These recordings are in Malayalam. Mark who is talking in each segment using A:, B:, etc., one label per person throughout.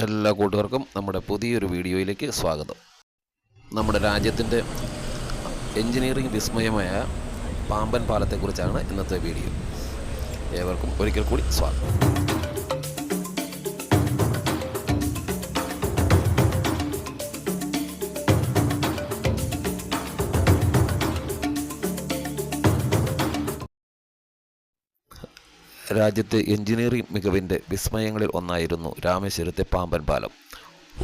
A: എല്ലാ കൂട്ടുകാർക്കും നമ്മുടെ പുതിയൊരു വീഡിയോയിലേക്ക് സ്വാഗതം. നമ്മുടെ രാജ്യത്തിന്റെ എഞ്ചിനീയറിംഗ് വിസ്മയമായ പാമ്പൻ പാലത്തെക്കുറിച്ചാണ് ഇന്നത്തെ വീഡിയോ. ഏവർക്കും ഒരിക്കൽ കൂടി സ്വാഗതം. രാജ്യത്തെ എഞ്ചിനീയറിംഗ് മികവിന്റെ വിസ്മയങ്ങളിൽ ഒന്നായിരുന്നു രാമേശ്വരത്തെ പാമ്പൻ പാലം.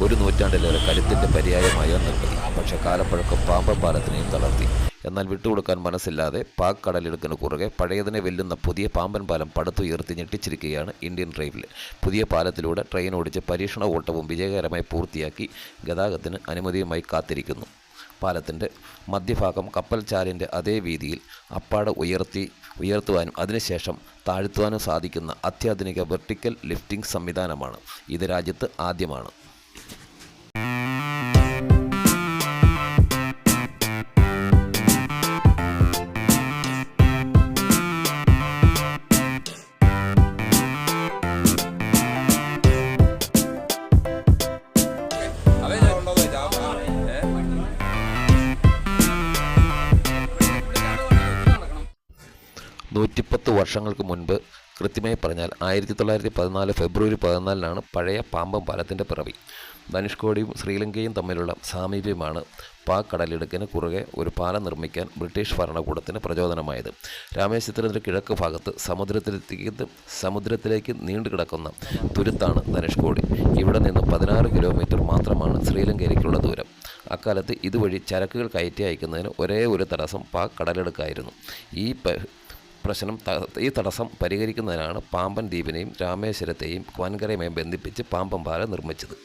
A: ഒരു നൂറ്റാണ്ടിലേറെ കരുത്തിന്റെ പര്യായമായ നിർമ്മിതി. പക്ഷെ കാലപ്പഴക്കം പാമ്പൻ പാലത്തിനെയും തളർത്തി. എന്നാൽ വിട്ടുകൊടുക്കാൻ മനസ്സില്ലാതെ പാക് കടലിടുക്കിന് കുറുകെ പഴയതിനെ വെല്ലുന്ന പുതിയ പാമ്പൻ പാലം പടുത്തുയർത്തി ഞെട്ടിച്ചിരിക്കുകയാണ് ഇന്ത്യൻ റെയിൽവേ. പുതിയ പാലത്തിലൂടെ ട്രെയിൻ ഓടിച്ച് പരീക്ഷണ ഓട്ടവും വിജയകരമായി പൂർത്തിയാക്കി ഗതാഗതത്തിന് അനുമതിയുമായി കാത്തിരിക്കുന്നു. പാലത്തിന്റെ മധ്യഭാഗം കപ്പൽ ചാലിന്റെ അതേ വീതിയിൽ അപ്പാട ഉയർത്തി ഉയർത്തുവാനും അതിനുശേഷം താഴ്ത്തുവാനും സാധിക്കുന്ന അത്യാധുനിക വെർട്ടിക്കൽ ലിഫ്റ്റിംഗ് സംവിധാനമാണ്. ഇത് രാജ്യത്ത് ആദ്യമാണ്. നൂറ്റിപ്പത്ത് വർഷങ്ങൾക്ക് മുൻപ് കൃത്യമായി പറഞ്ഞാൽ ആയിരത്തി തൊള്ളായിരത്തി പതിനാല് ഫെബ്രുവരി പതിനാലിനാണ് പഴയ പാമ്പം പാലത്തിന്റെ പിറവി. ധനുഷ്കോടിയും ശ്രീലങ്കയും തമ്മിലുള്ള സാമീപ്യമാണ് പാക് കടലിടുക്കിന് കുറുകെ ഒരു പാലം നിർമ്മിക്കാൻ ബ്രിട്ടീഷ് ഭരണകൂടത്തിന് പ്രചോദനമായത്. രാമേശ്വരത്തിന്റെ കിഴക്ക് ഭാഗത്ത് സമുദ്രത്തിലേക്ക് സമുദ്രത്തിലേക്ക് നീണ്ടുകിടക്കുന്ന തുരുത്താണ് ധനുഷ്കോടി. ഇവിടെ നിന്ന് പതിനാറ് കിലോമീറ്റർ മാത്രമാണ് ശ്രീലങ്കയിലേക്കുള്ള ദൂരം. അക്കാലത്ത് ഇതുവഴി ചരക്കുകൾ കയറ്റി അയക്കുന്നതിന് ഒരേ ഒരു തടസ്സം പാക് കടലെടുക്കായിരുന്നു. ഈ പ്രശ്നം ഈ തടസ്സം പരിഹരിക്കുന്നതിനാണ് പാമ്പൻ ദ്വീപിനെയും രാമേശ്വരത്തെയും വൻകരയുമായി ബന്ധിപ്പിച്ച് പാമ്പൻ പാല നിർമ്മിച്ചത്.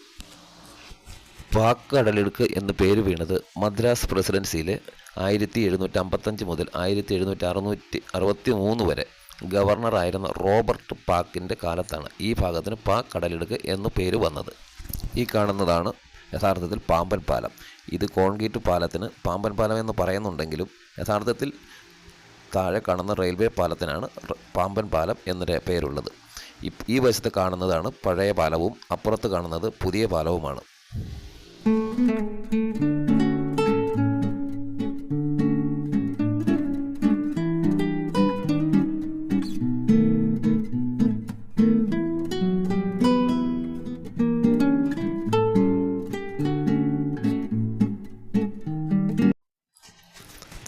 A: പാക് കടലിടുക്ക് എന്ന് പേര് വീണത് മദ്രാസ് പ്രസിഡൻസിയിലെ ആയിരത്തി എഴുന്നൂറ്റി അമ്പത്തഞ്ച് മുതൽ ആയിരത്തി എഴുന്നൂറ്റി അറുന്നൂറ്റി അറുപത്തി മൂന്ന് വരെ ഗവർണറായിരുന്ന റോബർട്ട് പാക്കിന്റെ കാലത്താണ് ഈ ഭാഗത്തിന് പാക് കടലിടുക്ക് എന്നു പേര് വന്നത്. ഈ കാണുന്നതാണ് യഥാർത്ഥത്തിൽ പാമ്പൻ പാലം. ഇത് കോൺക്രീറ്റ് പാലത്തിന് പാമ്പൻ പാലം എന്ന് പറയുന്നുണ്ടെങ്കിലും യഥാർത്ഥത്തിൽ താഴെ കാണുന്ന റെയിൽവേ പാലത്തിനാണ് പാമ്പൻ പാലം എന്ന പേരുള്ളത്. ഈ വശത്ത് കാണുന്നതാണ് പഴയ പാലവും അപ്പുറത്ത് കാണുന്നത് പുതിയ പാലവുമാണ്.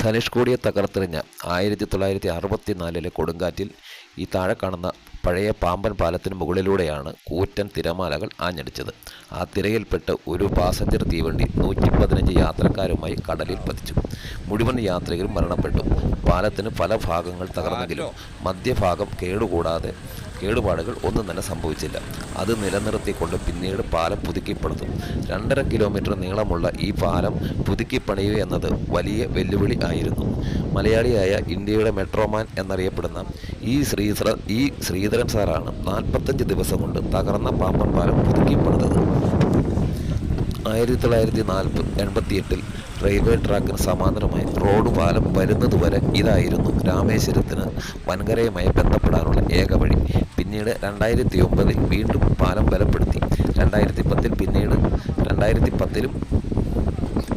A: ധനുഷ്കോടിയെ തകർത്തെറിഞ്ഞ ആയിരത്തി തൊള്ളായിരത്തി അറുപത്തി നാലിലെ കൊടുങ്കാറ്റിൽ ഈ താഴെ കാണുന്ന പഴയ പാമ്പൻ പാലത്തിന് മുകളിലൂടെയാണ് കൂറ്റൻ തിരമാലകൾ ആഞ്ഞടിച്ചത്. ആ തിരയിൽപ്പെട്ട് ഒരു പാസഞ്ചർ തീവണ്ടി നൂറ്റി പതിനഞ്ച് യാത്രക്കാരുമായി കടലിൽ പതിച്ചു. മുഴുവൻ യാത്രികരും മരണപ്പെട്ടു. പാലത്തിന് പല ഭാഗങ്ങൾ തകർന്നെങ്കിലും മധ്യഭാഗം കേടുകൂടാതെ കേടുപാടുകൾ ഒന്നും തന്നെ സംഭവിച്ചില്ല. അത് നിലനിർത്തിക്കൊണ്ട് പിന്നീട് പാലം പുതുക്കിപ്പണിതും. രണ്ടര കിലോമീറ്റർ നീളമുള്ള ഈ പാലം പുതുക്കിപ്പണിയുക എന്നത് വലിയ വെല്ലുവിളി ആയിരുന്നു. മലയാളിയായ ഇന്ത്യയുടെ മെട്രോമാൻ എന്നറിയപ്പെടുന്ന ഈ ശ്രീധര ഈ ശ്രീധരൻ സാറാണ് നാൽപ്പത്തഞ്ച് ദിവസം കൊണ്ട് തകർന്ന പാമ്പൻ പാലം പുതുക്കിപ്പണിതത്. ആയിരത്തി തൊള്ളായിരത്തി നാൽപ്പത് എൺപത്തിയെട്ടിൽ റെയിൽവേ ട്രാക്കിന് സമാന്തരമായി റോഡ് പാലം വരുന്നതുവരെ ഇതായിരുന്നു രാമേശ്വരത്തിന് വൻകരയുമായി ബന്ധപ്പെടാനുള്ള ഏക വഴി. പിന്നീട് രണ്ടായിരത്തി ഒമ്പതിൽ വീണ്ടും പാലം ബലപ്പെടുത്തി. രണ്ടായിരത്തി പത്തിൽ പിന്നീട് രണ്ടായിരത്തി പത്തിലും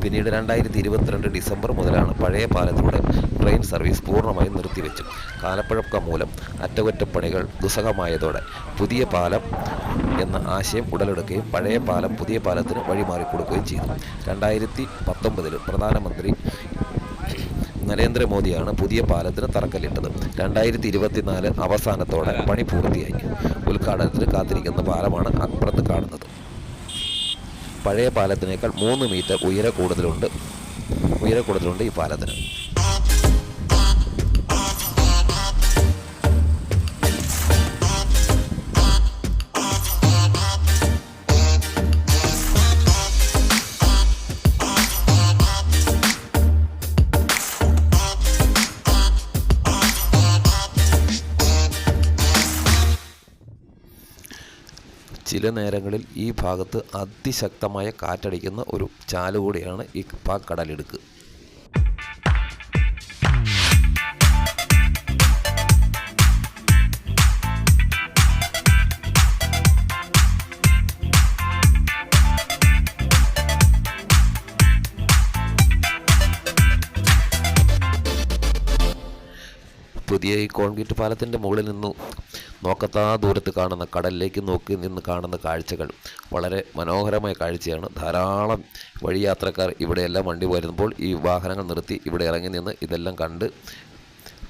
A: പിന്നീട് രണ്ടായിരത്തി ഇരുപത്തിരണ്ട് ഡിസംബർ മുതലാണ് പഴയ പാലത്തിലൂടെ ട്രെയിൻ സർവീസ് പൂർണമായും നിർത്തിവെച്ചു. കാലപ്പഴക്കം മൂലം അറ്റകുറ്റപ്പണികൾ ദുസ്സഹമായതോടെ പുതിയ പാലം എന്ന ആശയം ഉടലെടുക്കുകയും പഴയ പാലം പുതിയ പാലത്തിന് വഴിമാറി വഴിമാറിക്കൊടുക്കുകയും ചെയ്തു. രണ്ടായിരത്തി പത്തൊമ്പതിൽ പ്രധാനമന്ത്രി നരേന്ദ്രമോദിയാണ് പുതിയ പാലത്തിന് തറക്കല്ലിട്ടത്. രണ്ടായിരത്തി ഇരുപത്തിനാല് അവസാനത്തോടെ പണി പൂർത്തിയായി. ഉദ്ഘാടനത്തിന് കാത്തിരിക്കുന്ന പാലമാണ് അപ്പുറത്ത് കാണുന്നത്. പഴയ പാലത്തിനേക്കാൾ മൂന്ന് മീറ്റർ ഉയര കൂടുതലുണ്ട് ഉയര കൂടുതലുണ്ട് ഈ പാലത്തിന്. ചില നേരങ്ങളിൽ ഈ ഭാഗത്ത് അതിശക്തമായ കാറ്റടിക്കുന്ന ഒരു ചാലുകൂടിയാണ് ഈ പാക് കടലിടുക്ക് പുതിയ ഈ കോൺക്രീറ്റ് പാലത്തിന്റെ മുകളിൽ നിന്നും നോക്കത്താ ദൂരത്ത് കാണുന്ന കടലിലേക്ക് നോക്കി നിന്ന് കാണുന്ന കാഴ്ചകൾ. വളരെ മനോഹരമായ കാഴ്ചയാണ്. ധാരാളം വഴിയാത്രക്കാർ ഇവിടെയെല്ലാം വണ്ടി വരുമ്പോൾ ഈ വാഹനങ്ങൾ നിർത്തി ഇവിടെ ഇറങ്ങി നിന്ന് ഇതെല്ലാം കണ്ട്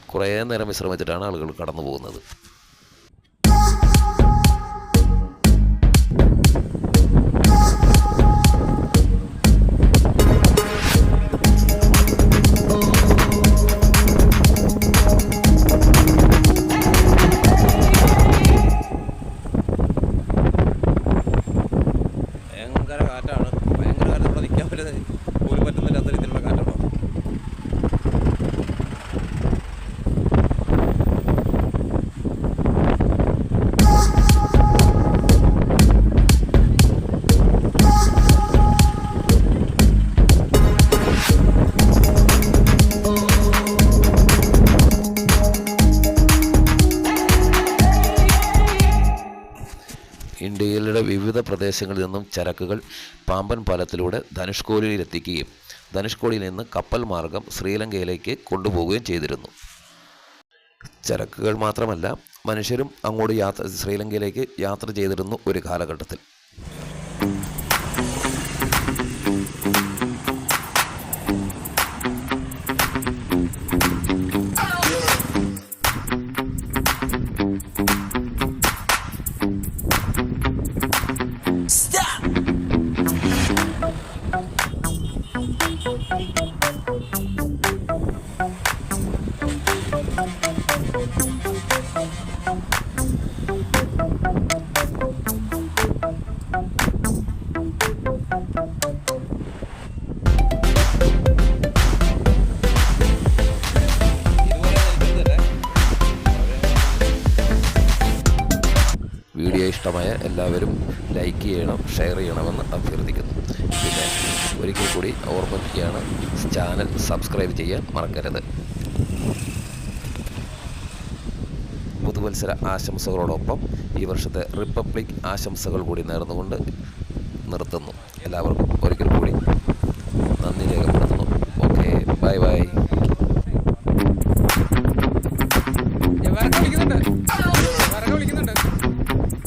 A: കുറേ നേരം വിശ്രമിച്ചിട്ടാണ് ആളുകൾ കടന്നു പോകുന്നത് പ്രദേശങ്ങളിൽ നിന്നും ചരക്കുകൾ പാമ്പൻ പാലത്തിലൂടെ ധനുഷ്കോലിയിലെത്തിക്കുകയും ധനുഷ്കോടിയിൽ നിന്ന് കപ്പൽ മാർഗം ശ്രീലങ്കയിലേക്ക് കൊണ്ടുപോവുകയും ചെയ്തിരുന്നു. ചരക്കുകൾ മാത്രമല്ല മനുഷ്യരും അങ്ങോട്ട് യാത്ര ശ്രീലങ്കയിലേക്ക് യാത്ര ചെയ്തിരുന്നു ഒരു കാലഘട്ടത്തിൽ. എല്ലാവരും ലൈക്ക് ചെയ്യണം ഷെയർ ചെയ്യണമെന്ന് അഭ്യർത്ഥിക്കുന്നു. പിന്നെ ഒരിക്കൽ കൂടി ഓർമ്മിക്കുകയാണ് ചാനൽ സബ്സ്ക്രൈബ് ചെയ്യാൻ മറക്കരുത്. പുതുവത്സര ആശംസകളോടൊപ്പം ഈ വർഷത്തെ റിപ്പബ്ലിക് ആശംസകൾ കൂടി നേർന്നുകൊണ്ട് നിർത്തുന്നു. എല്ലാവർക്കും ഒരിക്കൽ കൂടി നന്ദി രേഖപ്പെടുത്തുന്നു. Okay bye bye.